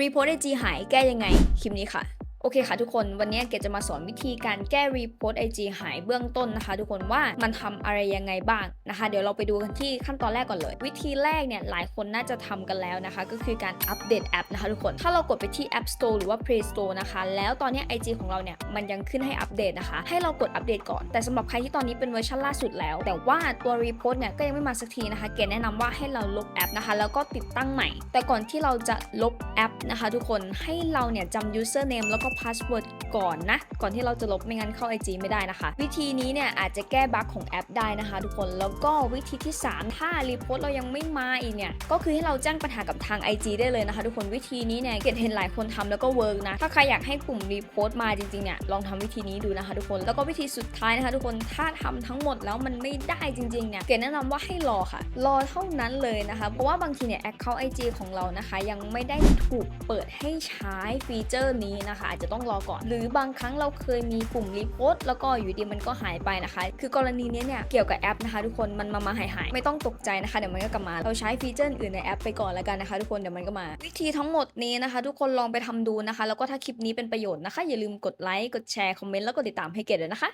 รีโพสต์ไอจีหายแก้ยังไง คลิปนี้ค่ะ โอเคค่ะทุกคนวันนี้เกดจะมาสอนวิธีการแก้รีโพสต์ไอจีหายเบื้องต้นนะคะ ทุกคนว่ามันทำอะไรยังไงบ้างนะคะ เดี๋ยวเราไปดูกันที่ขั้นตอนแรกก่อนเลย วิธีแรกเนี่ยหลายคนน่าจะทำกันแล้วนะคะ ก็คือการอัปเดตแอปนะคะทุกคนถ้าเรากดไปที่ App Store หรือว่า Play Store นะคะ แล้วตอนนี้ IG ของเราเนี่ยมันยังขึ้นให้อัปเดตนะคะ ให้เรากดอัปเดตก่อน แต่สำหรับใครที่ตอนนี้เป็นเวอร์ชันล่าสุดแล้ว แต่ว่าตัวรีโพสต์เนี่ยก็ยังไม่มาสักทีนะคะ เกดแนะนำว่าให้เราลบแอปนะคะ แล้วก็ติดตั้งใหม่ แต่ก่อนที่เราจะลบแอปนะคะ ทุกคนให้เราเนี่ยจำ username แล้วก็ password ก่อนนะ ก่อนที่เราจะลบไม่งั้นเข้า IG ไม่ได้นะคะ วิธีนี้เนี่ยอาจจะแก้บั๊กของแอปได้นะคะ ทุกคนแล้วก็วิธีที่ 3 ถ้ารีโพสต์เรายังไม่มาอีกเนี่ยก็คือให้เราแจ้งปัญหากับทาง IG ได้เลยนะคะ ทุกคนวิธีนี้เนี่ยเกดเห็นหลายคนทำแล้วก็เวิร์กนะถ้าใครอยากให้กลุ่มรีโพสต์มาจริงๆเนี่ยลองทำวิธีนี้ดูนะคะ ทุกคนแล้วก็วิธีสุดท้ายนะคะ ทุกคนถ้าทำทั้งหมดแล้วมันไม่ได้จริงๆเนี่ยเกดแนะนำว่าให้รอค่ะ รอเท่านั้นเลยนะคะเพราะว่าบางทีเนี่ย Account IG ของเรานะคะ ยังไม่ได้ถูกเปิดให้ใช้ฟีเจอร์นี้นะคะจจะต้องรอก่อน หรือบางครั้งเราเคยมีปุ่มรีโพสต์แล้วก็อยู่ดีมันก็หายไปนะคะ คือกรณีนี้เนี่ยเกี่ยวกับแอปนะคะ ทุกคนมันมามาหายหายไม่ต้องตกใจนะคะเดี๋ยวมันก็กลับมาเราใช้ฟีเจอร์อื่นในแอปไปก่อนแล้วกันนะคะ ทุกคนเดี๋ยวมันก็มา วิธีทั้งหมดนี้นะคะ ทุกคนลองไปทำดูนะคะ แล้วก็ถ้าคลิปนี้เป็นประโยชน์นะคะ อย่าลืมกดไลค์กดแชร์คอมเมนต์แล้วก็ติดตามให้เกดเลยนะคะ